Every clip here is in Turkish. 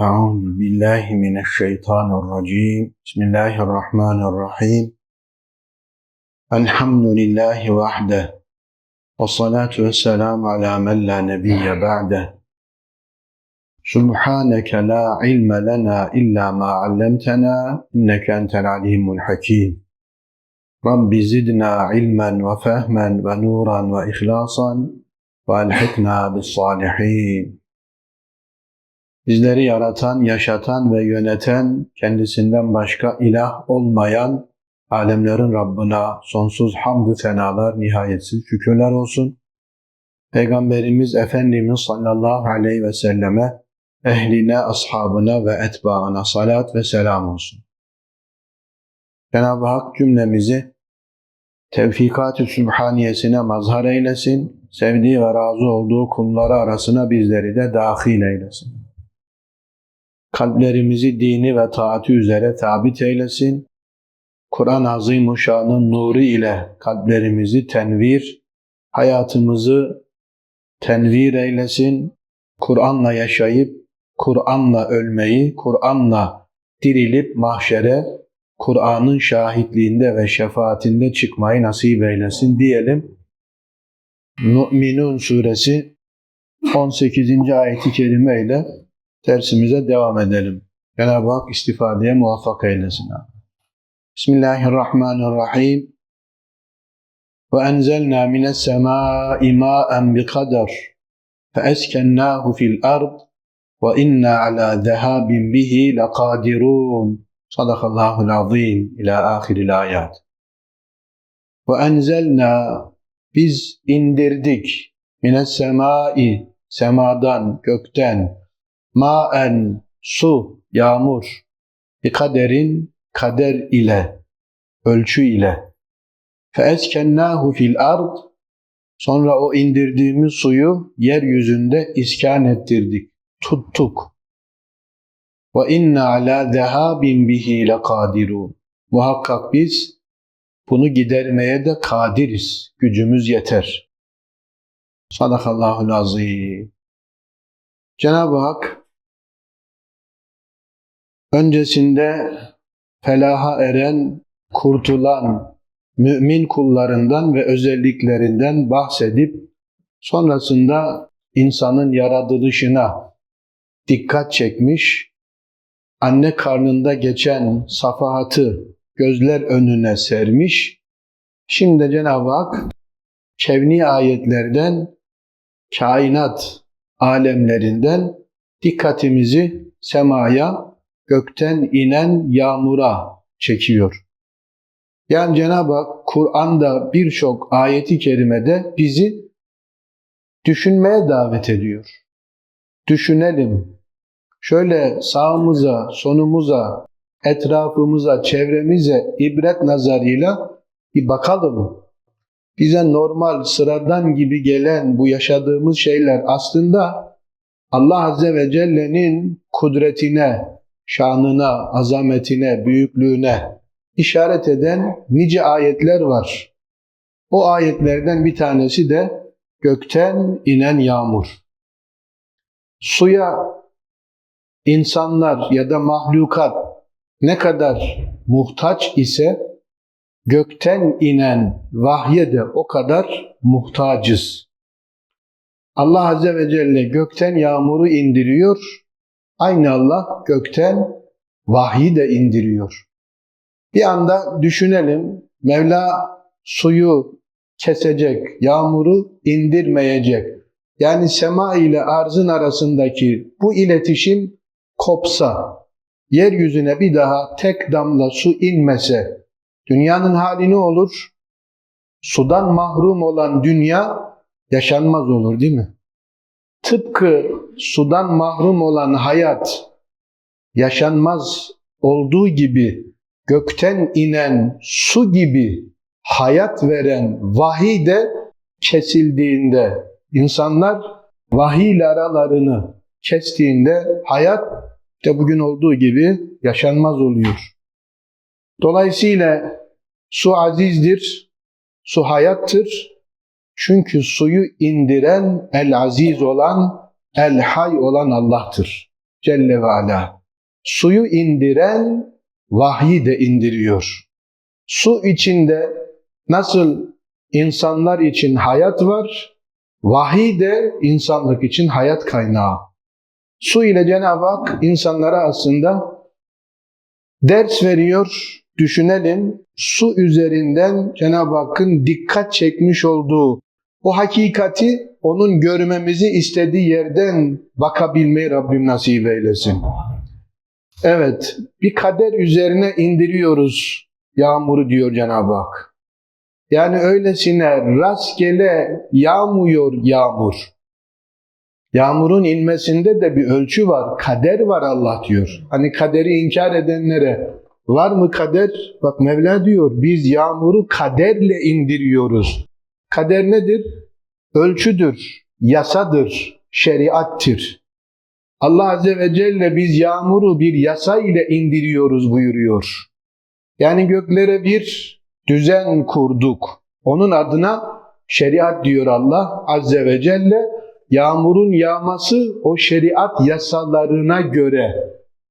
أعوذ بالله من الشيطان الرجيم بسم الله الرحمن الرحيم الحمد لله وحده والصلاة والسلام على من لا نبي بعده سبحانك لا علم لنا إلا ما علمتنا إنك أنت العليم الحكيم رب زدنا علما وفهما ونورا وإخلاصا وألحقنا بالصالحين Bizleri yaratan, yaşatan ve yöneten, kendisinden başka ilah olmayan alemlerin Rabbına sonsuz hamdü senalar, nihayetsiz şükürler olsun. Peygamberimiz Efendimiz sallallahu aleyhi ve selleme, ehline, ashabına ve etbaına salat ve selam olsun. Cenab-ı Hak cümlemizi tevfikat-ı sübhaniyesine mazhar eylesin, sevdiği ve razı olduğu kulları arasına bizleri de dahil eylesin kalplerimizi dini ve taati üzere tabit eylesin. Kur'an-ı Azimuşşan'ın nuru ile kalplerimizi tenvir, hayatımızı tenvir eylesin. Kur'an'la yaşayıp, Kur'an'la ölmeyi, Kur'an'la dirilip mahşere, Kur'an'ın şahitliğinde ve şefaatinde çıkmayı nasip eylesin diyelim. Mü'minun suresi 18. ayeti kerime ile dersimize devam edelim. Cenab-ı Hak istifadeye muvaffak eylesin. Bismillahirrahmanirrahim. Ve enzelna mines semâi mâen bi kadar fe eskennâhu fil ard ve inna ala zehabin bihi lekadirun. Sadakallahul azim ila ahiril ayat. Ve enzelna biz indirdik mines semai semadan gökten maen su yağmur bir kaderin kader ile ölçü ile. Feeskennâhu fil ard sonra o indirdiğimiz suyu yeryüzünde iskan ettirdik tuttuk. Ve inna ala zehabin bihi lekadirun. Muhakkak biz bunu gidermeye de kadiriz gücümüz yeter. Sadakallahul azim. Cenab-ı Hak öncesinde felaha eren, kurtulan mümin kullarından ve özelliklerinden bahsedip sonrasında insanın yaratılışına dikkat çekmiş, anne karnında geçen safahatı gözler önüne sermiş. Şimdi Cenab-ı Hak kevni ayetlerden kainat alemlerinden dikkatimizi semaya, gökten inen yağmura çekiyor. Yani Cenab-ı Hak Kur'an'da birçok ayeti kerimede bizi düşünmeye davet ediyor. Düşünelim. Şöyle sağımıza, sonumuza, etrafımıza, çevremize ibret nazarıyla bir bakalım bize normal, sıradan gibi gelen bu yaşadığımız şeyler aslında Allah Azze ve Celle'nin kudretine, şanına, azametine, büyüklüğüne işaret eden nice ayetler var. O ayetlerden bir tanesi de gökten inen yağmur. Suya insanlar ya da mahlukat ne kadar muhtaç ise gökten inen vahye de o kadar muhtacız. Allah Azze ve Celle gökten yağmuru indiriyor. Aynı Allah gökten vahyi de indiriyor. Bir anda düşünelim Mevla suyu kesecek, yağmuru indirmeyecek. Yani sema ile arzın arasındaki bu iletişim kopsa, yeryüzüne bir daha tek damla su inmese, Dünyanın hali ne olur? Sudan mahrum olan dünya yaşanmaz olur değil mi? Tıpkı sudan mahrum olan hayat yaşanmaz olduğu gibi gökten inen su gibi hayat veren vahiy de kesildiğinde insanlar vahiy ile aralarını kestiğinde hayat de bugün olduğu gibi yaşanmaz oluyor. Dolayısıyla su azizdir, su hayattır. Çünkü suyu indiren el aziz olan, el hay olan Allah'tır. Celle ve Ala. Suyu indiren vahyi de indiriyor. Su içinde nasıl insanlar için hayat var, vahiy de insanlık için hayat kaynağı. Su ile Cenab-ı Hak insanlara aslında ders veriyor. Düşünelim, su üzerinden Cenab-ı Hakk'ın dikkat çekmiş olduğu o hakikati onun görmemizi istediği yerden bakabilmeyi Rabbim nasip eylesin. Evet, bir kader üzerine indiriyoruz yağmuru diyor Cenab-ı Hak. Yani öylesine rastgele yağmıyor yağmur. Yağmurun inmesinde de bir ölçü var. Kader var Allah diyor. Hani kaderi inkar edenlere var mı kader? Bak Mevla diyor biz yağmuru kaderle indiriyoruz. Kader nedir? Ölçüdür, yasadır, şeriattir. Allah Azze ve Celle biz yağmuru bir yasa ile indiriyoruz buyuruyor. Yani göklere bir düzen kurduk. Onun adına şeriat diyor Allah Azze ve Celle. Yağmurun yağması o şeriat yasalarına göre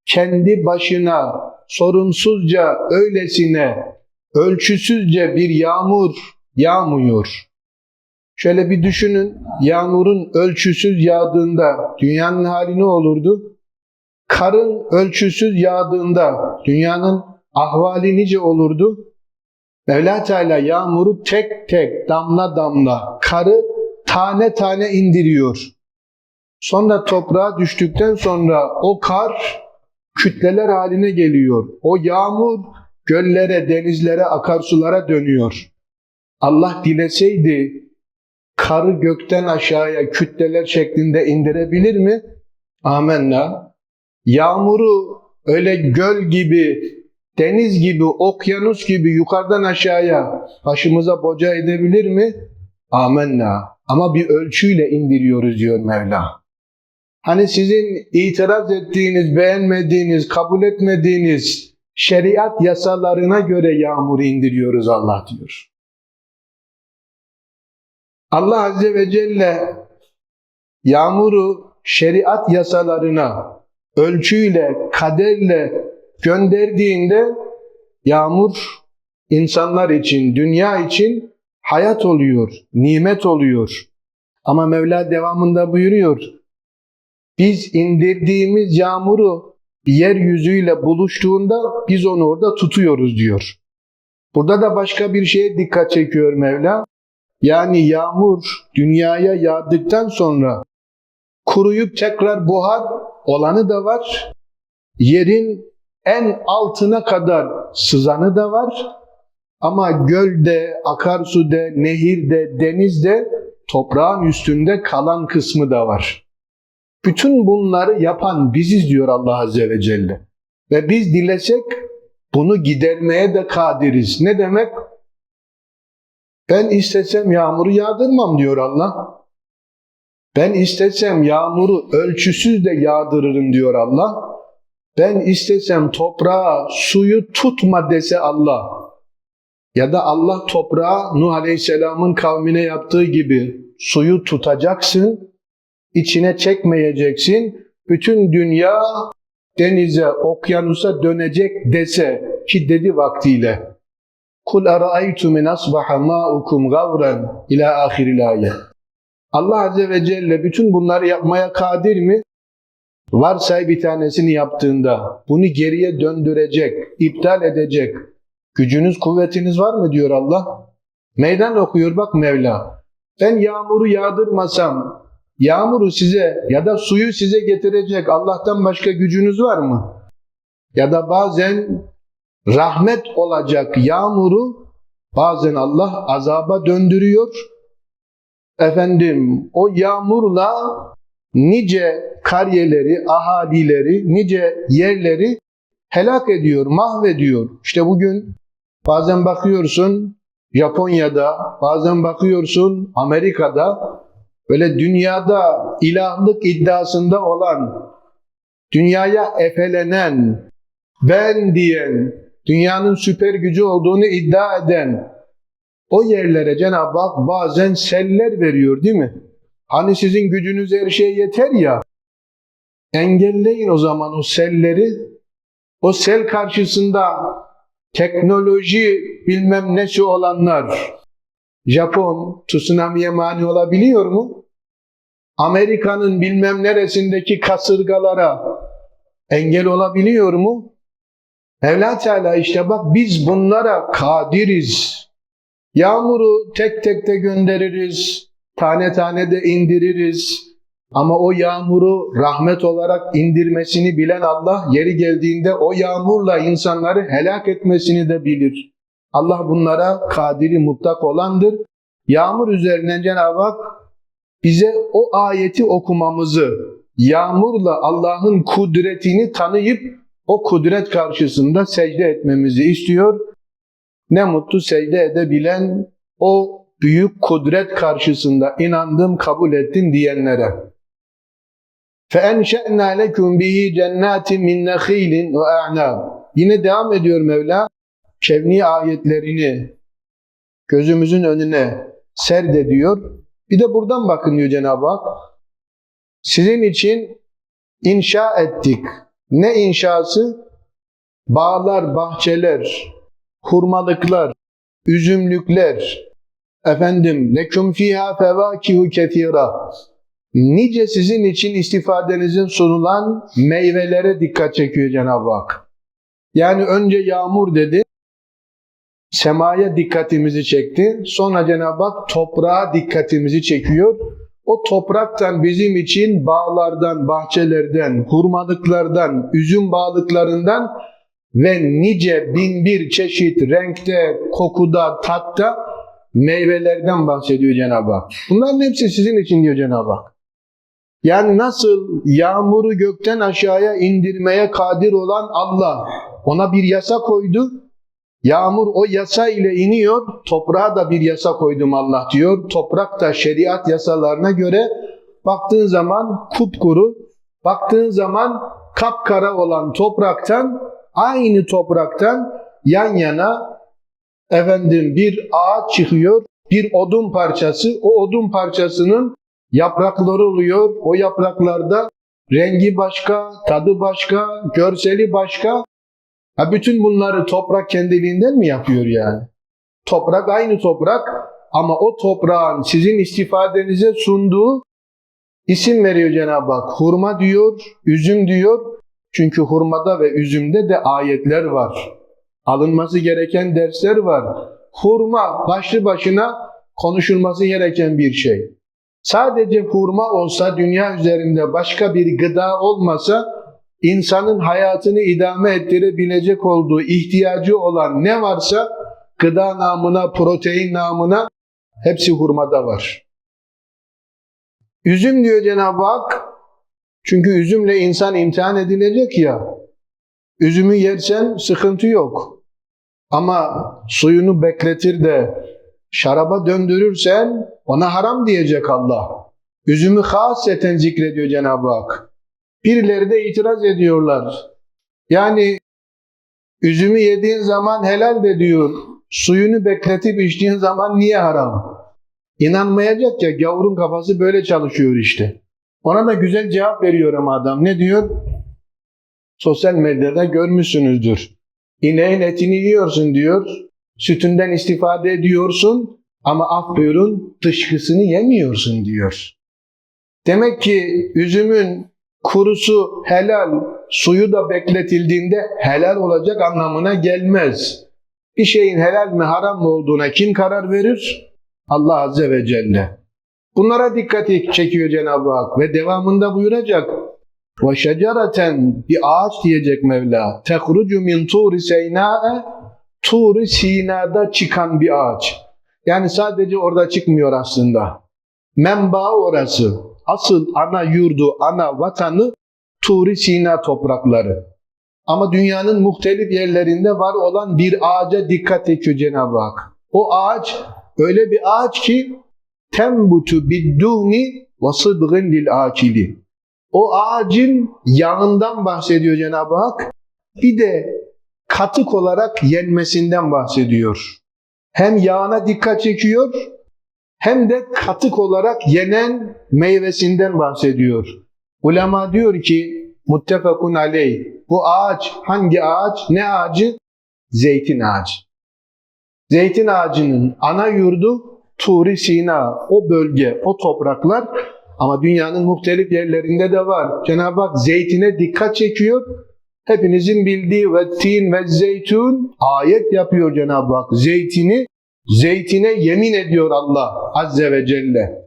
kendi başına sorunsuzca öylesine ölçüsüzce bir yağmur yağmıyor. Şöyle bir düşünün, yağmurun ölçüsüz yağdığında dünyanın hali ne olurdu? Karın ölçüsüz yağdığında dünyanın ahvali nice olurdu? Mevla Teala yağmuru tek tek, damla damla, karı tane tane indiriyor. Sonra toprağa düştükten sonra o kar kütleler haline geliyor. O yağmur göllere, denizlere, akarsulara dönüyor. Allah dileseydi karı gökten aşağıya kütleler şeklinde indirebilir mi? Amenna. Yağmuru öyle göl gibi, deniz gibi, okyanus gibi yukarıdan aşağıya başımıza boca edebilir mi? Amenna. Ama bir ölçüyle indiriyoruz diyor Mevla. Hani sizin itiraz ettiğiniz, beğenmediğiniz, kabul etmediğiniz şeriat yasalarına göre yağmuru indiriyoruz Allah diyor. Allah Azze ve Celle yağmuru şeriat yasalarına ölçüyle, kaderle gönderdiğinde yağmur insanlar için, dünya için hayat oluyor, nimet oluyor. Ama Mevla devamında buyuruyor. Biz indirdiğimiz yağmuru yeryüzüyle buluştuğunda biz onu orada tutuyoruz diyor. Burada da başka bir şeye dikkat çekiyor Mevla. Yani yağmur dünyaya yağdıktan sonra kuruyup tekrar buhar olanı da var. Yerin en altına kadar sızanı da var. Ama gölde, akarsuda, nehirde, denizde toprağın üstünde kalan kısmı da var. Bütün bunları yapan biziz diyor Allah Azze ve Celle. Ve biz dilesek bunu gidermeye de kadiriz. Ne demek? Ben istesem yağmuru yağdırmam diyor Allah. Ben istesem yağmuru ölçüsüz de yağdırırım diyor Allah. Ben istesem toprağa suyu tutma dese Allah. Ya da Allah toprağa Nuh Aleyhisselam'ın kavmine yaptığı gibi suyu tutacaksın, içine çekmeyeceksin. Bütün dünya denize, okyanusa dönecek dese ki dedi vaktiyle. Kul araaytum in asbaha ma'ukum gavran ila ahiril ayet. Allah Azze ve Celle bütün bunları yapmaya kadir mi? Varsay bir tanesini yaptığında bunu geriye döndürecek, iptal edecek gücünüz, kuvvetiniz var mı diyor Allah. Meydan okuyor bak Mevla. Ben yağmuru yağdırmasam, yağmuru size ya da suyu size getirecek Allah'tan başka gücünüz var mı? Ya da bazen rahmet olacak yağmuru bazen Allah azaba döndürüyor. Efendim o yağmurla nice kariyeleri, ahalileri, nice yerleri helak ediyor, mahvediyor. İşte bugün bazen bakıyorsun Japonya'da, bazen bakıyorsun Amerika'da böyle dünyada ilahlık iddiasında olan, dünyaya efelenen, ben diyen, dünyanın süper gücü olduğunu iddia eden o yerlere Cenab-ı Hak bazen seller veriyor değil mi? Hani sizin gücünüz her şeye yeter ya. Engelleyin o zaman o selleri. O sel karşısında teknoloji bilmem nesi olanlar Japon tsunami'ye mani olabiliyor mu? Amerika'nın bilmem neresindeki kasırgalara engel olabiliyor mu? Mevla Teala işte bak biz bunlara kadiriz. Yağmuru tek tek de göndeririz, tane tane de indiririz. Ama o yağmuru rahmet olarak indirmesini bilen Allah yeri geldiğinde o yağmurla insanları helak etmesini de bilir. Allah bunlara kadiri mutlak olandır. Yağmur üzerinden Cenab-ı Hak bize o ayeti okumamızı, yağmurla Allah'ın kudretini tanıyıp o kudret karşısında secde etmemizi istiyor. Ne mutlu secde edebilen o büyük kudret karşısında inandım, kabul ettim diyenlere. فَاَنْشَأْنَا لَكُمْ بِهِ جَنَّاتٍ مِنْ نَخِيلٍ وَاَعْنَابٍ Yine devam ediyor Mevla. Kevni ayetlerini gözümüzün önüne serd diyor. Bir de buradan bakın diyor Cenab-ı Hak. Sizin için inşa ettik. ne inşası? Bağlar, bahçeler, hurmalıklar, üzümlükler, efendim, leküm fiha fevakihu kethira. Nice sizin için istifadenizin sunulan meyvelere dikkat çekiyor Cenab-ı Hak. Yani önce yağmur dedi, semaya dikkatimizi çekti. Sonra Cenab-ı Hak toprağa dikkatimizi çekiyor. O topraktan bizim için bağlardan, bahçelerden, hurmalıklardan, üzüm bağlıklarından ve nice bin bir çeşit renkte, kokuda, tatta meyvelerden bahsediyor Cenab-ı Hak. Bunların hepsi sizin için diyor Cenab-ı Hak. Yani nasıl yağmuru gökten aşağıya indirmeye kadir olan Allah ona bir yasa koydu. Yağmur o yasa ile iniyor. Toprağa da bir yasa koydum Allah diyor. Toprak da şeriat yasalarına göre baktığın zaman kupkuru, baktığın zaman kapkara olan topraktan aynı topraktan yan yana efendim bir ağaç çıkıyor, bir odun parçası. O odun parçasının yaprakları oluyor. O yapraklarda rengi başka, tadı başka, görseli başka. Ha bütün bunları toprak kendiliğinden mi yapıyor yani? Toprak aynı toprak ama o toprağın sizin istifadenize sunduğu isim veriyor Cenab-ı Hak. Hurma diyor, üzüm diyor. Çünkü hurmada ve üzümde de ayetler var. Alınması gereken dersler var. Hurma başlı başına konuşulması gereken bir şey. Sadece hurma olsa dünya üzerinde başka bir gıda olmasa insanın hayatını idame ettirebilecek olduğu ihtiyacı olan ne varsa gıda namına, protein namına hepsi hurmada var. Üzüm diyor Cenab-ı Hak çünkü üzümle insan imtihan edilecek ya üzümü yersen sıkıntı yok. Ama suyunu bekletir de şaraba döndürürsen ona haram diyecek Allah. Üzümü haseten zikrediyor Cenab-ı Hak. Birileri de itiraz ediyorlar. Yani üzümü yediğin zaman helal de diyor. Suyunu bekletip içtiğin zaman niye haram? İnanmayacak ya gavurun kafası böyle çalışıyor işte. Ona da güzel cevap veriyor ama adam. Ne diyor? Sosyal medyada görmüşsünüzdür. İneğin etini yiyorsun diyor. Sütünden istifade ediyorsun ama af buyurun dışkısını yemiyorsun diyor. Demek ki üzümün kurusu helal, suyu da bekletildiğinde helal olacak anlamına gelmez. Bir şeyin helal mi haram mı olduğuna kim karar verir? Allah Azze ve Celle. Bunlara dikkat çekiyor Cenab-ı Hak ve devamında buyuracak. Ve şecereten bir ağaç diyecek Mevla. Tehrucu min turi seyna'e Turi Sina'da çıkan bir ağaç. Yani sadece orada çıkmıyor aslında. Menba orası. Asıl ana yurdu, ana vatanı Turi Sina toprakları. Ama dünyanın muhtelif yerlerinde var olan bir ağaca dikkat ediyor Cenab-ı Hak. O ağaç öyle bir ağaç ki tembutu bidduni ve sıdgın lil akili. O ağacın yanından bahsediyor Cenab-ı Hak. Bir de katık olarak yenmesinden bahsediyor. Hem yağına dikkat çekiyor hem de katık olarak yenen meyvesinden bahsediyor. Ulema diyor ki Muttefakun aleyh. Bu ağaç hangi ağaç? Ne ağacı? Zeytin ağacı. Zeytin ağacının ana yurdu Turi Sina. O bölge, o topraklar ama dünyanın muhtelif yerlerinde de var. Cenab-ı Hak zeytine dikkat çekiyor. Hepinizin bildiği ve tin ve zeytun ayet yapıyor Cenab-ı Hak. Zeytini, zeytine yemin ediyor Allah Azze ve Celle.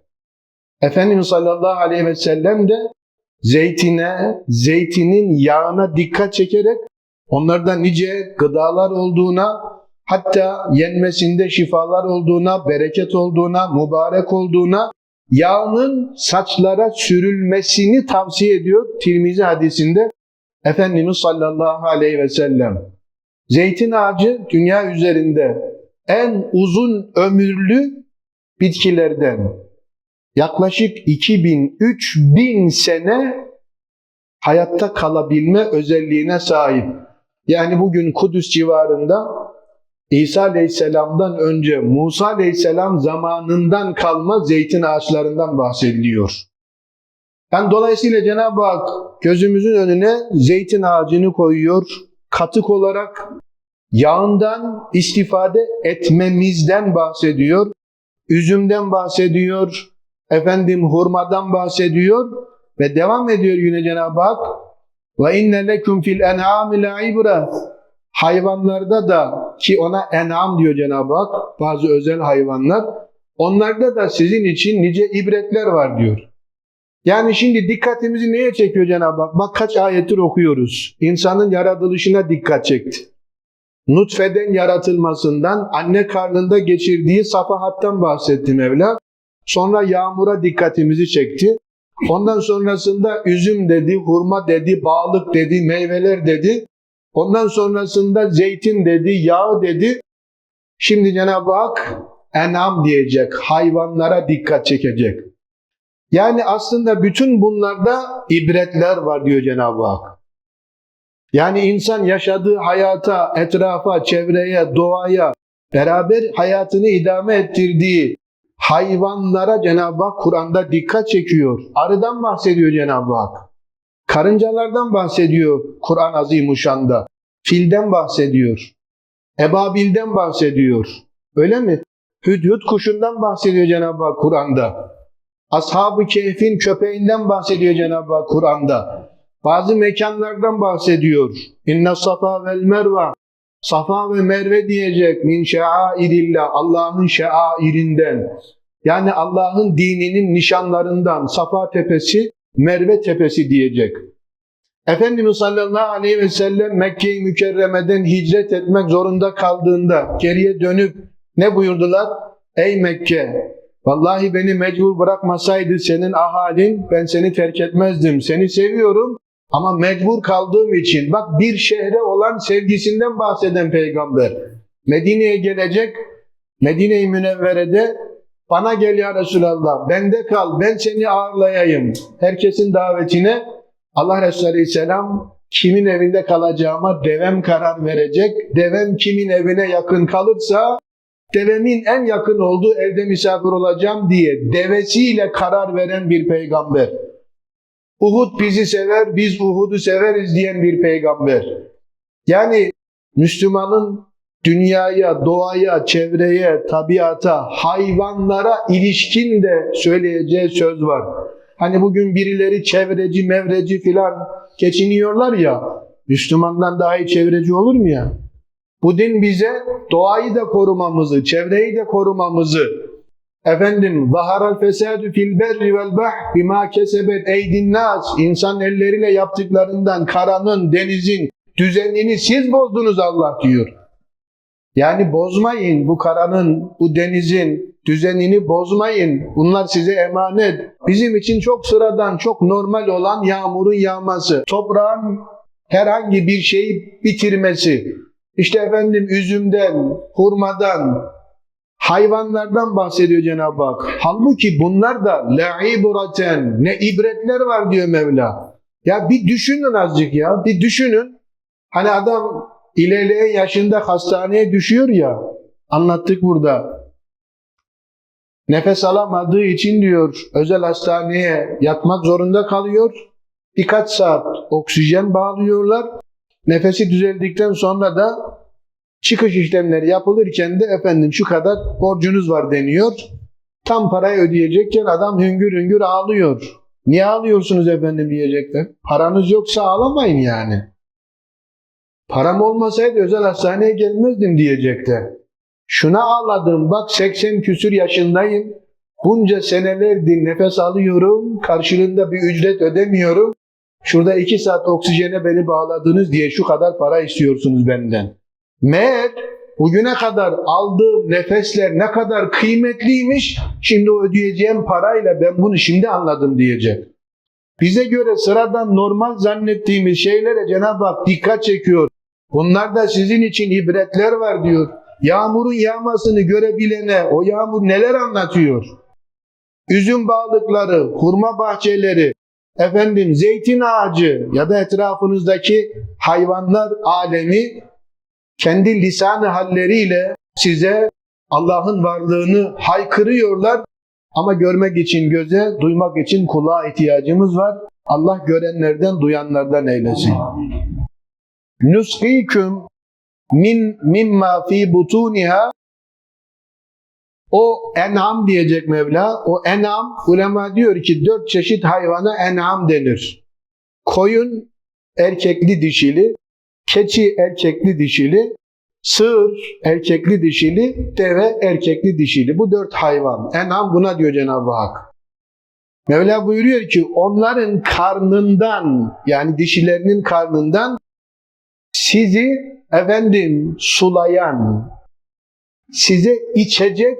Efendimiz sallallahu aleyhi ve sellem de zeytine, zeytinin yağına dikkat çekerek onlarda nice gıdalar olduğuna, hatta yenmesinde şifalar olduğuna, bereket olduğuna, mübarek olduğuna, yağının saçlara sürülmesini tavsiye ediyor Tirmizi hadisinde Efendimiz sallallahu aleyhi ve sellem. Zeytin ağacı dünya üzerinde en uzun ömürlü bitkilerden. Yaklaşık 2000-3000 sene hayatta kalabilme özelliğine sahip. Yani bugün Kudüs civarında İsa Aleyhisselam'dan önce Musa Aleyhisselam zamanından kalma zeytin ağaçlarından bahsediliyor. Yani dolayısıyla Cenab-ı Hak gözümüzün önüne zeytin ağacını koyuyor. Katık olarak yağından istifade etmemizden bahsediyor. Üzümden bahsediyor. Efendim hurmadan bahsediyor. Ve devam ediyor yine Cenab-ı Hak. Ve inne lekum fil en'ami la'ibra. Hayvanlarda da ki ona en'am diyor Cenab-ı Hak. Bazı özel hayvanlar. Onlarda da sizin için nice ibretler var diyor. Yani şimdi dikkatimizi neye çekiyor Cenab-ı Hak? Bak kaç ayettir okuyoruz. İnsanın yaratılışına dikkat çekti. Nutfeden yaratılmasından, anne karnında geçirdiği safahattan bahsetti Mevla. Sonra yağmura dikkatimizi çekti. Ondan sonrasında üzüm dedi, hurma dedi, bağlık dedi, meyveler dedi. Ondan sonrasında zeytin dedi, yağ dedi. Şimdi Cenab-ı Hak enam diyecek, hayvanlara dikkat çekecek. Yani aslında bütün bunlarda ibretler var diyor Cenab-ı Hak. Yani insan yaşadığı hayata, etrafa, çevreye, doğaya, beraber hayatını idame ettirdiği hayvanlara Cenab-ı Hak Kur'an'da dikkat çekiyor. Arıdan bahsediyor Cenab-ı Hak. Karıncalardan bahsediyor Kur'an Azimuşşan'da. Filden bahsediyor. Ebabilden bahsediyor. Öyle mi? Hüdhüd kuşundan bahsediyor Cenab-ı Hak Kur'an'da. Ashab-ı Kehf'in köpeğinden bahsediyor Cenab-ı Hak Kur'an'da. Bazı mekanlardan bahsediyor. İnne safa vel merve. Safa ve Merve diyecek min şairillah. Allah'ın şairinden. Yani Allah'ın dininin nişanlarından Safa tepesi, Merve tepesi diyecek. Efendimiz sallallahu aleyhi ve sellem Mekke-i Mükerreme'den hicret etmek zorunda kaldığında geriye dönüp ne buyurdular? Ey Mekke! Vallahi beni mecbur bırakmasaydı senin ahalin ben seni terk etmezdim. Seni seviyorum ama mecbur kaldığım için. Bak bir şehre olan sevgisinden bahseden peygamber. Medine'ye gelecek. Medine-i Münevvere'de bana gel ya Resulallah bende kal ben seni ağırlayayım. Herkesin davetine Allah Resulü Aleyhisselam kimin evinde kalacağıma devem karar verecek. Devem kimin evine yakın kalırsa devemin en yakın olduğu evde misafir olacağım diye devesiyle karar veren bir peygamber. Uhud bizi sever, biz Uhud'u severiz diyen bir peygamber. Yani Müslümanın dünyaya, doğaya, çevreye, tabiata, hayvanlara ilişkin de söyleyeceği söz var. Hani bugün birileri çevreci, mevreci filan geçiniyorlar ya, Müslümandan daha iyi çevreci olur mu ya? Bu din bize doğayı da korumamızı, çevreyi de korumamızı, efendim zaharal fesadü fil berri vel bahr bima kesebet eydin nas insan elleriyle yaptıklarından karanın, denizin düzenini siz bozdunuz Allah diyor. Yani bozmayın bu karanın, bu denizin düzenini bozmayın. Bunlar size emanet. Bizim için çok sıradan, çok normal olan yağmurun yağması, toprağın herhangi bir şeyi bitirmesi, işte efendim üzümden, hurmadan, hayvanlardan bahsediyor Cenab-ı Hak. Halbuki bunlar da le'ibraten, ne ibretler var diyor Mevla. Ya bir düşünün azıcık ya, bir düşünün. Hani adam ilerleyen yaşında hastaneye düşüyor ya, anlattık burada. Nefes alamadığı için diyor özel hastaneye yatmak zorunda kalıyor. Birkaç saat oksijen bağlıyorlar. Nefesi düzeldikten sonra da çıkış işlemleri yapılırken de efendim şu kadar borcunuz var deniyor. Tam parayı ödeyecekken adam hüngür hüngür ağlıyor. Niye ağlıyorsunuz efendim diyecekler. Paranız yoksa ağlamayın yani. Param olmasaydı özel hastaneye gelmezdim diyecekler. Şuna ağladım bak 80 küsür yaşındayım. Bunca senelerdir nefes alıyorum. Karşılığında bir ücret ödemiyorum. Şurada iki saat oksijene beni bağladınız diye şu kadar para istiyorsunuz benden. Meğer bugüne kadar aldığım nefesler ne kadar kıymetliymiş. Şimdi ödeyeceğim parayla ben bunu şimdi anladım diyecek. Bize göre sıradan normal zannettiğimiz şeylere Cenab-ı Hak dikkat çekiyor. Bunlarda sizin için ibretler var diyor. Yağmurun yağmasını görebilene o yağmur neler anlatıyor? Üzüm bağlıkları, hurma bahçeleri, efendim zeytin ağacı ya da etrafınızdaki hayvanlar alemi kendi lisanı halleriyle size Allah'ın varlığını haykırıyorlar. Ama görmek için göze, duymak için kulağa ihtiyacımız var. Allah görenlerden, duyanlardan eylesin. Nuskiküm min mimma fi butuniha o en'am diyecek Mevla. O en'am ulema diyor ki dört çeşit hayvana en'am denir. Koyun erkekli dişili, keçi erkekli dişili, sığır erkekli dişili, deve erkekli dişili. Bu dört hayvan. En'am buna diyor Cenab-ı Hak. Mevla buyuruyor ki onların karnından yani dişilerinin karnından sizi efendim sulayan, size içecek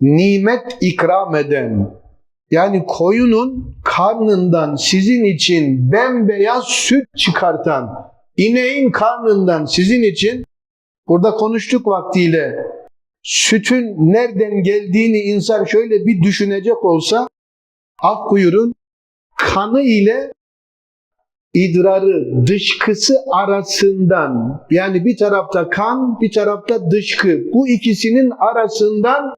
nimet ikram eden, yani koyunun karnından sizin için bembeyaz süt çıkartan, ineğin karnından sizin için, burada konuştuk vaktiyle, sütün nereden geldiğini insan şöyle bir düşünecek olsa, af buyurun, kanı ile idrarı, dışkısı arasından yani bir tarafta kan, bir tarafta dışkı. Bu ikisinin arasından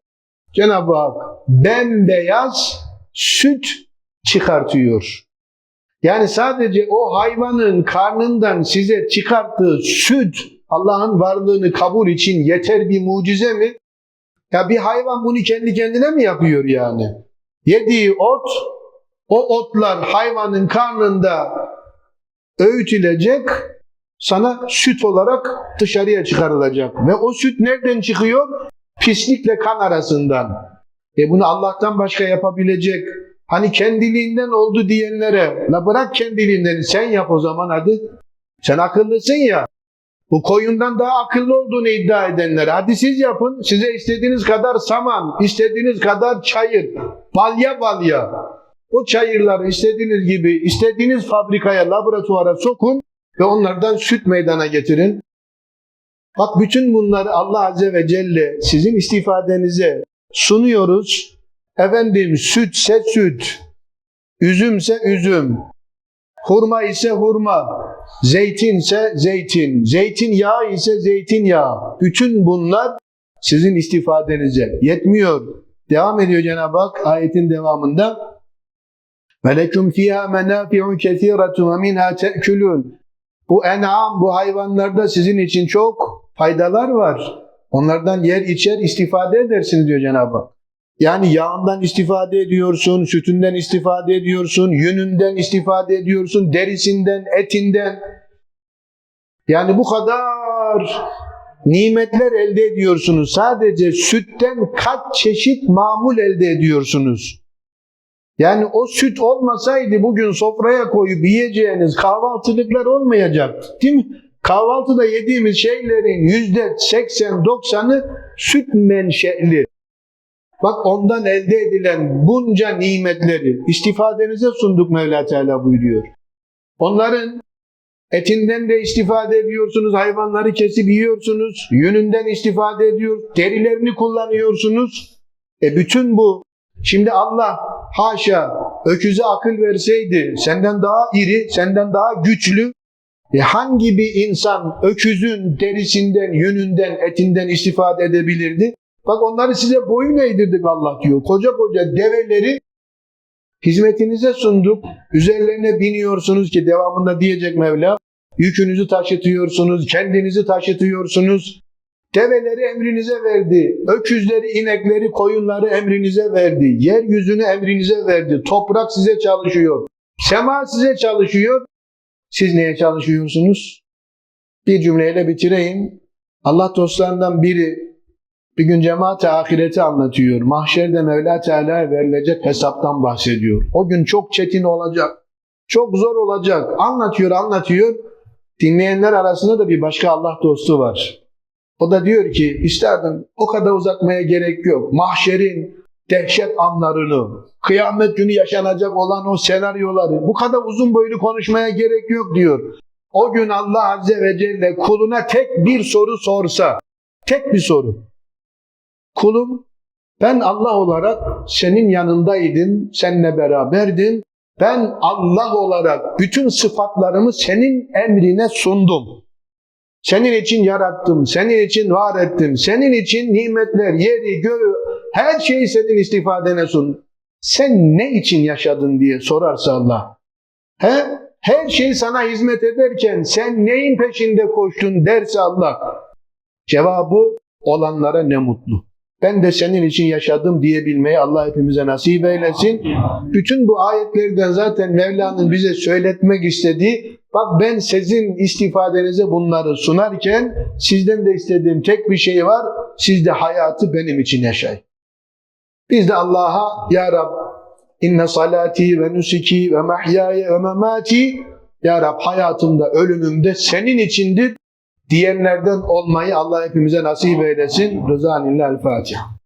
Cenab-ı Hak bembeyaz süt çıkartıyor. Yani sadece o hayvanın karnından size çıkarttığı süt Allah'ın varlığını kabul için yeter bir mucize mi? Ya bir hayvan bunu kendi kendine mi yapıyor yani? Yediği ot, o otlar hayvanın karnında öğütülecek, sana süt olarak dışarıya çıkarılacak. Ve o süt nereden çıkıyor? Pislikle kan arasından. E bunu Allah'tan başka yapabilecek, hani kendiliğinden oldu diyenlere, la bırak kendiliğinden sen yap o zaman hadi. Sen akıllısın ya. Bu koyundan daha akıllı olduğunu iddia edenler. Hadi siz yapın. Size istediğiniz kadar saman, istediğiniz kadar çayır, balya balya. O çayırları istediğiniz gibi, istediğiniz fabrikaya, laboratuvara sokun ve onlardan süt meydana getirin. Bak bütün bunları Allah Azze ve Celle sizin istifadenize sunuyoruz. Efendim sütse süt, üzümse üzüm, hurma ise hurma, zeytinse zeytin, zeytin yağı ise zeytinyağı. Bütün bunlar sizin istifadenize yetmiyor. Devam ediyor Cenab-ı Hak ayetin devamında. وَلَكُمْ فِيهَا مَنَافِعُ كَثِيرَةٌ وَمِنْهَا تَأْكُلُونَ Bu en'am, bu hayvanlarda sizin için çok faydalar var. Onlardan yer içer istifade edersiniz diyor Cenab-ı Hak. Yani yağından istifade ediyorsun, sütünden istifade ediyorsun, yününden istifade ediyorsun, derisinden, etinden. Yani bu kadar nimetler elde ediyorsunuz. Sadece sütten kaç çeşit mamul elde ediyorsunuz. Yani o süt olmasaydı bugün sofraya koyup yiyeceğiniz kahvaltılıklar olmayacaktı. Değil mi? Kahvaltıda yediğimiz şeylerin yüzde 80-90'ı süt menşeli. Bak ondan elde edilen bunca nimetleri istifadenize sunduk Mevla Teala buyuruyor. Onların etinden de istifade ediyorsunuz, hayvanları kesip yiyorsunuz, yününden istifade ediyor, derilerini kullanıyorsunuz. E bütün bu, şimdi Allah haşa öküze akıl verseydi, senden daha iri, senden daha güçlü, e hangi bir insan öküzün derisinden, yününden, etinden istifade edebilirdi? Bak onları size boyun eğdirdik Allah diyor. Koca koca develeri Hizmetinize sunduk. Üzerlerine biniyorsunuz ki devamında diyecek Mevla. Yükünüzü taşıtıyorsunuz, kendinizi taşıtıyorsunuz. Develeri emrinize verdi. Öküzleri, inekleri, koyunları emrinize verdi. Yeryüzünü emrinize verdi. Toprak size çalışıyor. Sema size çalışıyor. Siz neye çalışıyorsunuz? Bir cümleyle bitireyim. Allah dostlarından biri bir gün cemaate ahireti anlatıyor. Mahşerde Mevla Teala verilecek hesaptan bahsediyor. O gün çok çetin olacak. Çok zor olacak. Anlatıyor, anlatıyor. Dinleyenler arasında da bir başka Allah dostu var. O da diyor ki isterdim o kadar uzatmaya gerek yok. Mahşerin dehşet anlarını, kıyamet günü yaşanacak olan o senaryoları bu kadar uzun boylu konuşmaya gerek yok diyor. O gün Allah Azze ve Celle kuluna tek bir soru sorsa, tek bir soru. Kulum ben Allah olarak senin yanındaydım, seninle beraberdim. Ben Allah olarak bütün sıfatlarımı senin emrine sundum. Senin için yarattım, senin için var ettim, senin için nimetler, yeri, göğü, her şeyi senin istifadene sundum. Sen ne için yaşadın diye sorarsa Allah. He? Her şey sana hizmet ederken sen neyin peşinde koştun derse Allah. Cevabı olanlara ne mutlu. Ben de senin için yaşadım diyebilmeyi Allah hepimize nasip eylesin. Bütün bu ayetlerden zaten Mevla'nın bize söyletmek istediği bak ben sizin istifadenize bunları sunarken sizden de istediğim tek bir şey var. Siz de hayatı benim için yaşayın. Biz de Allah'a Ya Rab inne salati ve nusuki ve mahyaya ve memati Ya Rab hayatımda ölümümde senin içindir diyenlerden olmayı Allah hepimize nasip eylesin. Rızanillahil Fatiha.